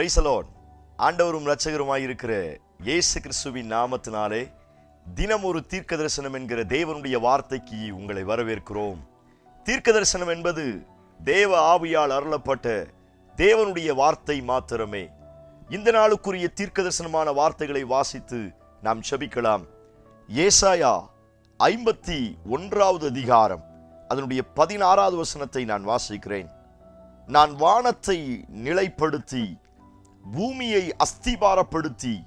பிரைசலோன் ஆண்டவரும் இரட்சகருமாய் இருக்கிற இயேசு கிறிஸ்துவின் நாமத்தினாலே தினம் ஒரு தீர்க்க தரிசனம் என்கிற தேவனுடைய வார்த்தைக்கு உங்களை வரவேற்கிறோம். தீர்க்க தரிசனம் என்பது தேவ ஆவியால் அருளப்பட்ட தேவனுடைய வார்த்தை மாத்திரமே. இந்த நாளுக்குரிய தீர்க்க தரிசனமான வார்த்தைகளை வாசித்து நாம் செபிக்கலாம் ஏசாயா ஐம்பத்தி ஒன்றாவது அதிகாரம் அதனுடைய பதினாறாவது வசனத்தை நான் வாசிக்கிறேன். நான் வானத்தை நிலைப்படுத்தி பூமியை அஸ்திபாரப்படுத்தி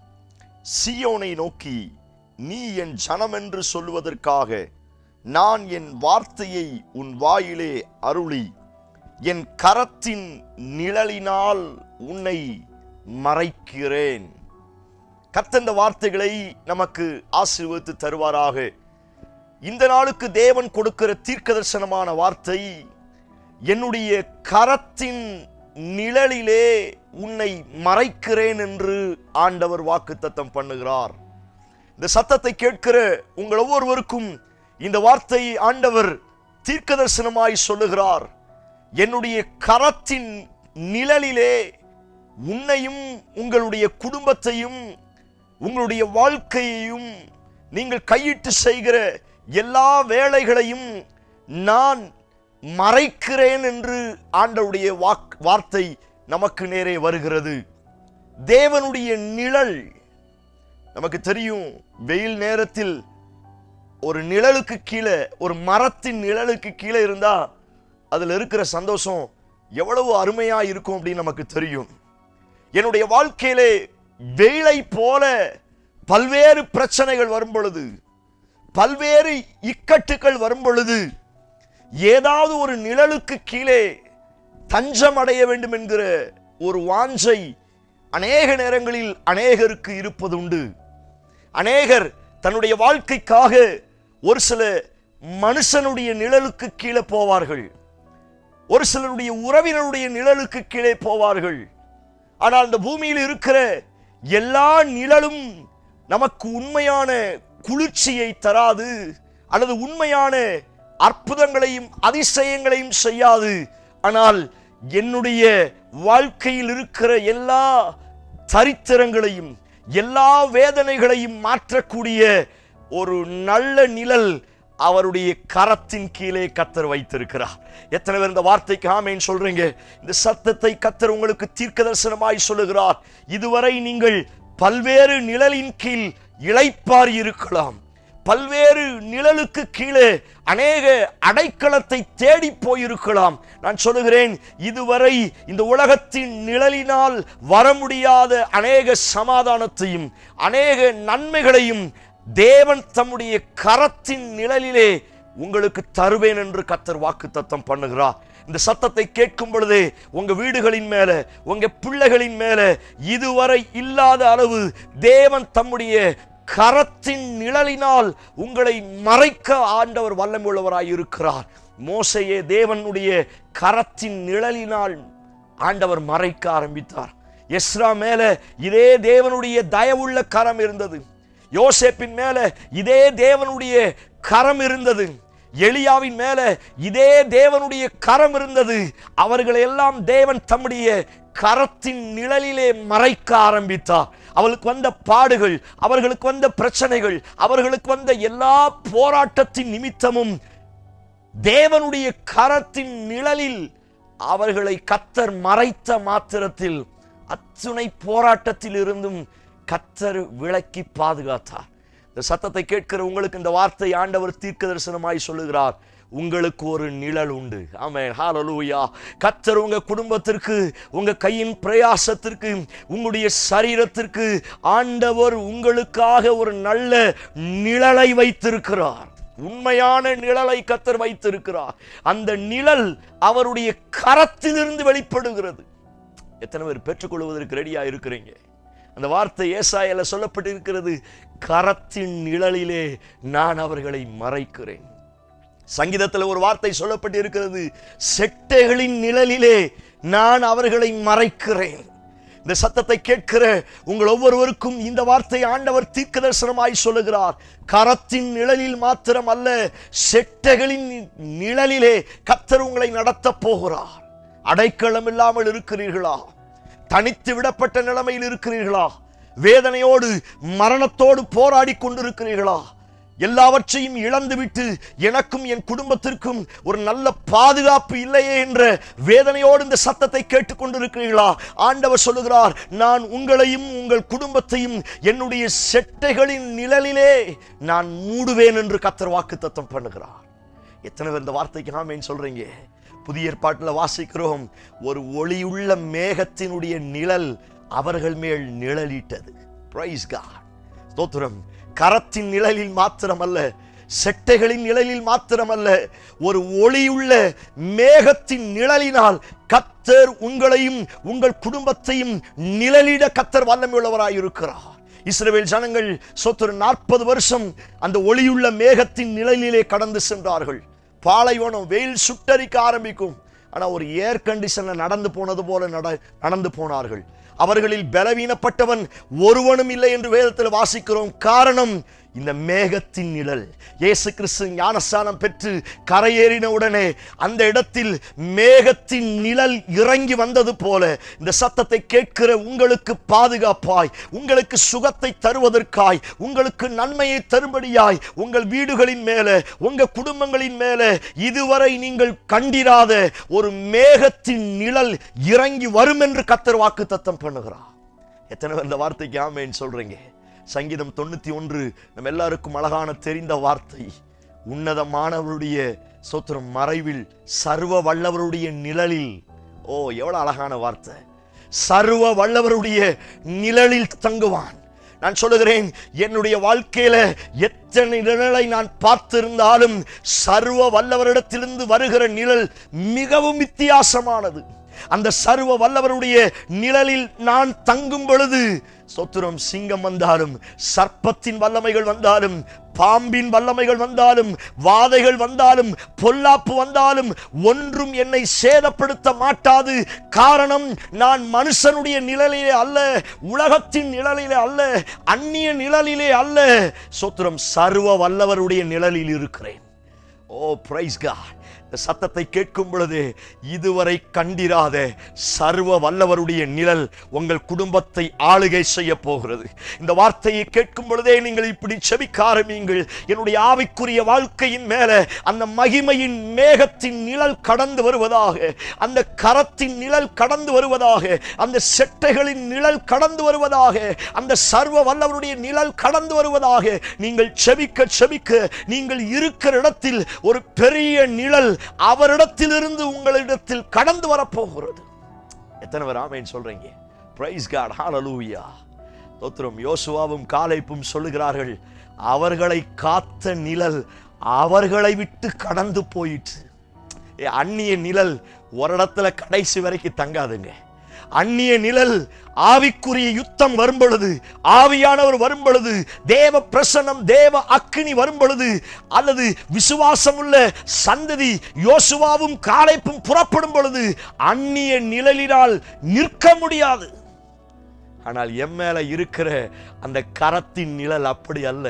சியோனை நோக்கி நீ என் ஜனம் என்று சொல்லுவதற்காக நான் என் வார்த்தையை உன் வாயிலே அருளி என் கரத்தின் நிழலினால் உன்னை மறைக்கிறேன். கத்தந்த வார்த்தைகளை நமக்கு ஆசீர்வதித்து தருவாராக. இந்த நாளுக்கு தேவன் கொடுக்கிற தீர்க்க தரிசனமான வார்த்தை என்னுடைய கரத்தின் நிழலிலே உன்னை மறைக்கிறேன் என்று ஆண்டவர் வாக்குத்தத்தம் பண்ணுகிறார். இந்த சத்தத்தை கேட்கிற உங்கள் ஒவ்வொருவருக்கும் இந்த வார்த்தையை ஆண்டவர் தீர்க்கதர்சனமாய் சொல்லுகிறார். என்னுடைய கரத்தின் நிழலிலே உன்னையும் உங்களுடைய குடும்பத்தையும் உங்களுடைய வாழ்க்கையையும் நீங்கள் கையிட்டு செய்கிற எல்லா வேலைகளையும் நான் மறைக்கிறேன் என்று ஆண்டவுடைய வாக் வார்த்தை நமக்கு நேரே வருகிறது. தேவனுடைய நிழல் நமக்கு தெரியும் வெயில் நேரத்தில் ஒரு நிழலுக்கு கீழே ஒரு மரத்தின் நிழலுக்கு கீழே இருந்தா அதில் இருக்கிற சந்தோஷம் எவ்வளவு அருமையா இருக்கும் அப்படின்னு நமக்கு தெரியும். என்னுடைய வாழ்க்கையிலே வெயிலை போல பல்வேறு பிரச்சனைகள் வரும் பொழுது பல்வேறு இக்கட்டுகள் வரும் பொழுது ஏதாவது ஒரு நிழலுக்கு கீழே தஞ்சம் அடைய வேண்டும் என்கிற ஒரு வாஞ்சை அநேக நேரங்களில் அநேகருக்கு இருப்பது உண்டு அநேகர் தன்னுடைய வாழ்க்கைக்காக ஒரு சில மனுஷனுடைய நிழலுக்கு கீழே போவார்கள். ஒரு சிலருடைய உறவினருடைய நிழலுக்கு கீழே போவார்கள். ஆனால் அந்த பூமியில் இருக்கிற எல்லா நிழலும் நமக்கு உண்மையான குளிர்ச்சியை தராது அல்லது உண்மையான அற்புதங்களையும் அதிசயங்களையும் செய்யாது. ஆனால் என்னுடைய வாழ்க்கையில் இருக்கிற எல்லா சரித்திரங்களையும் எல்லா வேதனைகளையும் மாற்றக்கூடிய ஒரு நல்ல நிழல் அவருடைய கரத்தின் கீழே கத்தர் வைத்திருக்கிறார். எத்தனை பேர் இந்த வார்த்தைக்கு ஆமேன்னு சொல்றீங்க? இந்த சத்தத்தை கத்தர் உங்களுக்கு தீர்க்க தரிசனமாய் சொல்லுகிறார். இதுவரை நீங்கள் பல்வேறு நிழலின் கீழ் இளைப்பார் இருக்கலாம் பல்வேறு நிழலுக்கு கீழே அநேக அடைக்கலத்தை தேடி போயிருக்கலாம். நான் சொல்லுகிறேன் இதுவரை இந்த உலகத்தின் நிழலினால் வர முடியாத அநேக சமாதானத்தையும் அநேக நன்மைகளையும் தேவன் தம்முடைய கரத்தின் நிழலிலே உங்களுக்கு தருவேன் என்று கத்தர் வாக்கு தத்தம் பண்ணுகிறார். இந்த சத்தத்தை கேட்கும் பொழுது உங்க வீடுகளின் மேல உங்க பிள்ளைகளின் மேல இதுவரை இல்லாத அளவு தேவன் தம்முடைய கரத்தின் நிழலினால் உங்களை மறைக்க ஆண்டவர் வல்லமுள்ளவராய் இருக்கிறார். மோசையே தேவனுடைய கரத்தின் நிழலினால் ஆண்டவர் மறைக்க ஆரம்பித்தார். எஸ்ரா மேல இதே தேவனுடைய தயவுள்ள கரம் இருந்தது. யோசேப்பின் மேல இதே தேவனுடைய கரம் இருந்தது. எளியாவின் மேல இதே தேவனுடைய கரம் இருந்தது. அவர்களை எல்லாம் தேவன் தம்முடைய கரத்தின் நிழலிலே மறைக்க ஆரம்பித்தார். அவளுக்கு வந்த பாடுகள் அவர்களுக்கு வந்த பிரச்சனைகள் அவர்களுக்கு வந்த எல்லா போராட்டத்தின் நிமித்தமும் தேவனுடைய கரத்தின் நிழலில் அவர்களை கத்தர் மறைத்த மாத்திரத்தில் அத்துணை போராட்டத்தில் இருந்தும் கத்தர் விளக்கி பாதுகாத்தார். இந்த சத்தத்தை கேட்கிற உங்களுக்கு இந்த வார்த்தை ஆண்டவர் தீர்க்க தரிசனமாய் சொல்லுகிறார். உங்களுக்கு ஒரு நிழல் உண்டு. ஆமே ஹாலலூயா கத்தர் உங்க குடும்பத்திற்கு உங்க கையின் பிரயாசத்திற்கு உங்களுடைய சரீரத்திற்கு ஆண்டவர் உங்களுக்காக ஒரு நல்ல நிழலை வைத்திருக்கிறார். உண்மையான நிழலை கத்தர் வைத்திருக்கிறார். அந்த நிழல் அவருடைய கரத்திலிருந்து வெளிப்படுகிறது. எத்தனை பேர் பெற்றுக்கொள்வதற்கு ரெடியா இருக்கிறீங்க? அந்த வார்த்தை ஏசாயில சொல்லப்பட்டிருக்கிறது கரத்தின் நிழலிலே நான் அவர்களை மறைக்கிறேன். சங்கீதத்தில் ஒரு வார்த்தை சொல்லப்பட்டிருக்கிறது. செட்டைகளின் நிழலிலே நான் அவர்களை மறைக்கிறேன். இந்த சத்தத்தை கேட்கிற உங்கள் ஒவ்வொருவருக்கும் இந்த வார்த்தை ஆண்டவர் தீர்க்க தரிசனமாய் சொல்லுகிறார். கரத்தின் நிழலில் மாத்திரம் அல்ல செட்டைகளின் நிழலிலே கத்தர் உங்களை நடத்தப் போகிறார். அடைக்கலம் இல்லாமல் இருக்கிறீர்களா? தனித்து விடப்பட்ட நிலைமையில் இருக்கிறீர்களா? வேதனையோடு மரணத்தோடு போராடி கொண்டிருக்கிறீர்களா? எல்லாவற்றையும் இழந்துவிட்டு எனக்கும் என் குடும்பத்திற்கும் ஒரு நல்ல பாதுகாப்பு இல்லையே என்ற வேதனையோடு இந்த சத்தத்தை கேட்டுக்கொண்டிருக்கிறீர்களா? ஆண்டவர் சொல்லுகிறார் நான் உங்களையும் உங்கள் குடும்பத்தையும் என்னுடைய செட்டைகளின் நிழலிலே நான் மூடுவேன் என்று கத்தர் வாக்கு தத்தம் பண்ணுகிறார். எத்தனை பேர் இந்த வார்த்தைக்கு ஆமேன்னு சொல்றீங்க? புதிய ஏற்பாட்டில் வாசிக்கிறோம் ஒரு ஒளியுள்ள மேகத்தினுடைய நிழல் அவர்கள் மேல் நிழலிட்டது. பிரைஸ் காட் ஸ்தோத்திரம். கரத்தின் நிழலில் மாத்திரமல்ல செட்டைகளின் நிழலில் மாத்திரமல்ல ஒரு ஒளியுள்ள மேகத்தின் நிழலினால் கத்தர் உங்களையும் உங்கள் குடும்பத்தையும் நிழலிட கத்தர் வல்லமையுள்ளவராய் இருக்கிறார் ஜனங்கள் சொத்து நாற்பது வருஷம் அந்த ஒளியுள்ள மேகத்தின் நிழலிலே கடந்து சென்றார்கள். பாலைவனம் வெயில் சுட்டரிக்க ஆரம்பிக்கும். ஆனா ஒரு ஏர் கண்டிஷனில் நடந்து போனது போல நட நடந்து போனார்கள். அவர்களில் பலவீனப்பட்டவன் ஒருவனும் இல்லை என்று வேதத்தில் வாசிக்கிறோம். காரணம் இந்த மேகத்தின் நிழல். இயேசு கிறிஸ்து ஞானஸ்தானம் பெற்று கரையேறின உடனே அந்த இடத்தில் மேகத்தின் நிழல் இறங்கி வந்தது போல இந்த சத்தத்தை கேட்கிற உங்களுக்கு பாதுகாப்பாய் உங்களுக்கு சுகத்தை தருவதற்காய் உங்களுக்கு நன்மையை தரும்படியாய் உங்கள் வீடுகளின் மேலே உங்க குடும்பங்களின் மேலே இதுவரை நீங்கள் கண்டிராத ஒரு மேகத்தின் நிழல் இறங்கி வரும் என்று கத்தர் வாக்கு தத்தம் பண்ணுகிறார். எத்தனை பேர் இந்த வார்த்தைக்கு ஆமேன்னு சொல்றீங்க? சங்கீதம் தொண்ணூத்தி ஒன்று நம்ம எல்லாருக்கும் அழகான தெரிந்த வார்த்தை. உன்னதமானவருடைய சோத்திரம் மறைவில் சர்வ வல்லவருடைய நிழலில். ஓ எவ்வளவு அழகான வார்த்தை. சர்வ வல்லவருடைய நிழலில் தங்குவான். நான் சொல்லுகிறேன் என்னுடைய வாழ்க்கையில எத்தனை நிழலை நான் பார்த்திருந்தாலும் சர்வ வல்லவரிடத்திலிருந்து வருகிற நிழல் மிகவும் வித்தியாசமானது. அந்த சர்வ வல்லவருடைய நிழலில் நான் தங்கும் பொழுது சொத்துரம் சிங்கம் வந்தாலும் சர்ப்பத்தின் வல்லமைகள் வந்தாலும் பாம்பின் வல்லமைகள் வந்தாலும் வாதைகள் வந்தாலும் பொல்லாப்பு வந்தாலும் ஒன்றும் என்னை சேதப்படுத்த மாட்டாது. காரணம் நான் மனுஷனுடைய நிழலிலே அல்ல உலகத்தின் நிழலிலே அல்ல அந்நிய நிழலிலே அல்ல. சொத்துரம் சர்வ வல்லவருடைய நிழலில் இருக்கிறேன். ஓ பிரைஸ் காட் இந்த சத்தத்தை கேட்கும் பொழுது இதுவரை கண்டிராத சர்வ வல்லவருடைய நிழல் உங்கள் குடும்பத்தை ஆளுகை செய்ய போகிறது. இந்த வார்த்தையை கேட்கும் பொழுதே நீங்கள் இப்படி செபிக்க ஆரம்பியுங்கள். என்னுடைய ஆவிக்குரிய வாழ்க்கையின் மேல அந்த மகிமையின் மேகத்தின் நிழல் கடந்து வருவதாக அந்த கரத்தின் நிழல் கடந்து வருவதாக அந்த செட்டைகளின் நிழல் கடந்து வருவதாக அந்த சர்வ வல்லவருடைய நிழல் கடந்து வருவதாக நீங்கள் செபிக்க செபிக்க நீங்கள் இருக்கிற இடத்தில் ஒரு பெரிய நிழல் அவரிடத்திலிருந்து உங்களிடத்தில் கடந்து வரப்போகிறது. எத்தனை பேர் ஆமைன்னு சொல்றீங்க? பிரைஸ் காட் ஹாலலூயா தோத்திரம் யோசுவாவும் காலைப்பும் சொல்லுகிறார்கள் அவர்களை காத்த நிழல் அவர்களை விட்டு கடந்து போயிற்று. ஏ, அந்நிய நிழல் ஒரு இடத்துல கடைசி வரைக்கும் தங்காதுங்க. அந்நிய நிழல் ஆவிக்குரிய யுத்தம் வரும் பொழுது ஆவியானவர் வரும் பொழுது தேவ பிரசனம் தேவ அக்னி வரும் பொழுது அல்லது விசுவாசமுள்ள சந்ததி யோசுவாவும் காலைப்பும் புறப்படும் பொழுது அந்நிய நிழலினால் நிற்க முடியாது. ஆனால் என் மேல இருக்கிற அந்த கரத்தின் நிழல் அப்படி அல்ல.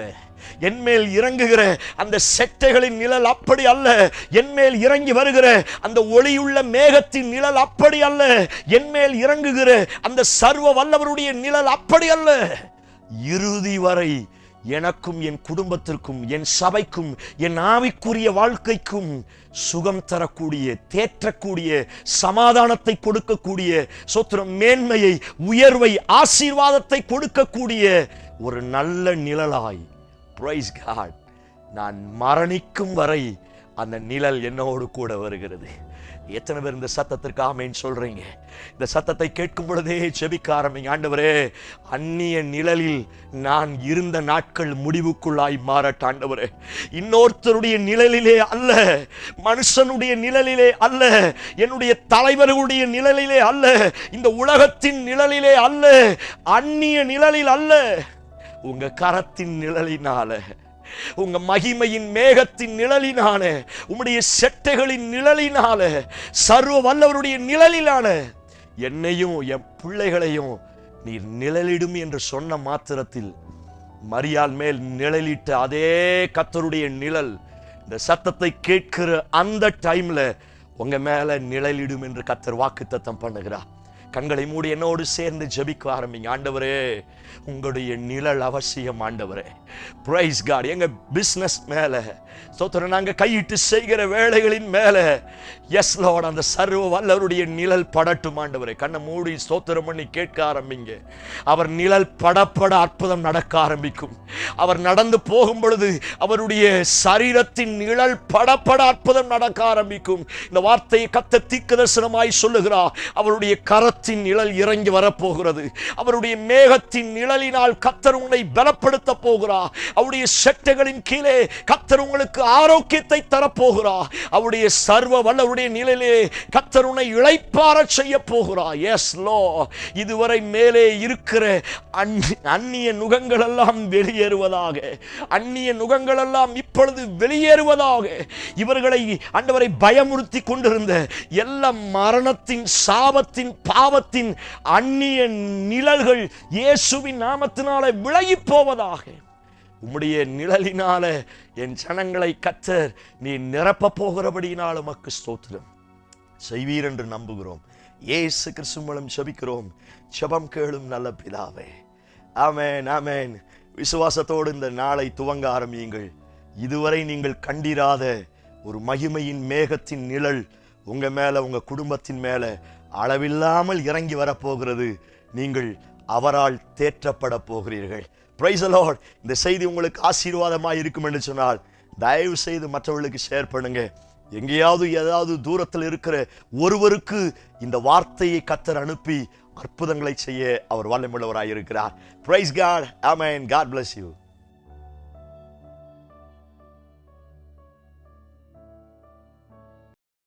என்மேல் இறங்குகிற அந்த செட்டைகளின் நிழல் அப்படி அல்ல. என்மேல் இறங்கி வருகிற அந்த ஒளியுள்ள மேகத்தின் நிழல் அப்படி அல்ல. என்மேல் இறங்குகிற அந்த சர்வ வல்லவருடைய நிழல் அப்படி அல்ல. இறுதி வரை எனக்கும் என் குடும்பத்திற்கும் என் சபைக்கும் என் ஆவிக்குரிய வாழ்க்கைக்கும் சுகம் தரக்கூடிய தேற்றக்கூடிய சமாதானத்தை கொடுக்கக்கூடிய சொத்திரம் மேன்மையை உயர்வை ஆசீர்வாதத்தை கொடுக்கக்கூடிய ஒரு நல்ல நிழலாய் பிரைஸ் காட் நான் மரணிக்கும் வரை அந்த நிழல் என்னோடு கூட வருகிறது. எத்தனை பேர் இந்த சத்தத்திற்கு ஆமேன்னு சொல்றீங்க? இந்த சத்தத்தை கேட்கும் பொழுதே செபிக்க ஆரம்பிங்க. ஆண்டவரே அந்நிய நிழலில் நான் இருந்த நாட்கள் முடிவுக்குள்ளாய் மாறட்ட ஆண்டவரே. இன்னொருத்தருடைய நிழலிலே அல்ல மனுஷனுடைய நிழலிலே அல்ல என்னுடைய தலைவர்களுடைய நிழலிலே அல்ல இந்த உலகத்தின் நிழலிலே அல்ல அந்நிய நிழலில் அல்ல. உங்க கரத்தின் நிழலினால உங்க மகிமையின் மேகத்தின் நிழலினால உம்முடைய செட்டைகளின் நிழலினால சர்வ வல்லவருடைய நிழலினால என்னையும் என் பிள்ளைகளையும் நீர் நிழலிடும் என்று சொன்ன மாத்திரத்தில் மரியாள் மேல் நிழலிட்ட அதே கத்தருடைய நிழல் இந்த சத்தத்தை கேட்கிற அந்த டைம்ல உங்க மேல நிழலிடும் என்று கத்தர் வாக்குத்தத்தம் பண்ணுகிறார். கண்களை மூடி என்னோடு சேர்ந்து ஜெபிக்க ஆரம்பிங்க. ஆண்டவரே உங்களுடைய நிழல் அவசியம் ஆண்டவரே. பிரைஸ் காட் எங்க பிசினஸ் மேல ஸ்தோத்திரம் நாங்க கையிட்டு செய்கிற வேலைகளின் மேல எஸ் லோட் அந்த சர்வ வல்லவருடைய நிழல் படட்டும் ஆண்டவரே. கண்ணை மூடி சோத்திரம் பண்ணி கேட்க ஆரம்பிங்க. அவர் நிழல் படப்பட அற்புதம் நடக்க ஆரம்பிக்கும். அவர் நடந்து போகும் பொழுது அவருடைய சரீரத்தின் நிழல் படப்பட அற்புதம் நடக்க ஆரம்பிக்கும். இந்த வார்த்தையை கத்த தீர்க்கதரிசனமாய் சொல்லுகிறார். அவருடைய மேகத்தின் நிழல் இறங்கி வரப்போகிறது. அவருடைய மேகத்தின் நிழலினால் கத்தர் உங்களை பலப்படுத்த போகிறார் அவருடைய செட்டைகளின் கீழே கத்தர் உங்களுக்கு ஆரோக்கியத்தை தரப்போகிறார் அவருடைய சர்வ வல்லவருடைய நிழலே கத்தர் உன்னை இளைப்பாறச் செய்ய போகிறார் எஸ் லோ இதுவரை மேலே இருக்கிற அந்நி- அந்நிய நுகங்கள் எல்லாம் வெளியேறுவதாக. அந்நிய நுகங்கள் எல்லாம் இப்பொழுது வெளியேறுவதாக. இவர்களை அண்டவரை பயமுறுத்தி கொண்டிருந்த எல்லா மரணத்தின் சாபத்தின் பாவ பாவத்தின் அந்நிய நிழல்கள் இயேசுவின் நாமத்தினால விலகி போவதாக. உம்முடைய நிழலினால என் ஜனங்களை கத்தர் நீ நிரப்ப போகிறபடியினால் உமக்கு ஸ்தோத்திரம். செய்வீர் என்று நம்புகிறோம். ஏசு கிறிஸ்துமலம் செபிக்கிறோம் செபம் கேளும் நல்ல பிதாவே. ஆமேன் ஆமேன். விசுவாசத்தோடு இந்த நாளை துவங்க ஆரம்பியுங்கள். இதுவரை நீங்கள் கண்டிராத ஒரு மகிமையின் மேகத்தின் நிழல் உங்கள் மேலே உங்கள் குடும்பத்தின் மேலே அளவில்லாமல் இறங்கி வரப்போகிறது. நீங்கள் அவரால் தேற்றப்பட போகிறீர்கள். பிரைசலோட் இந்த செய்தி உங்களுக்கு ஆசீர்வாதமாக இருக்கும் என்று சொன்னால் தயவு செய்து மற்றவர்களுக்கு ஷேர் பண்ணுங்க. எங்கேயாவது ஏதாவது தூரத்தில் இருக்கிற ஒருவருக்கு இந்த வார்த்தையை கத்தர் அனுப்பி அற்புதங்களை செய்ய அவர் வல்லமுள்ளவராக இருக்கிறார் praise God amen God bless you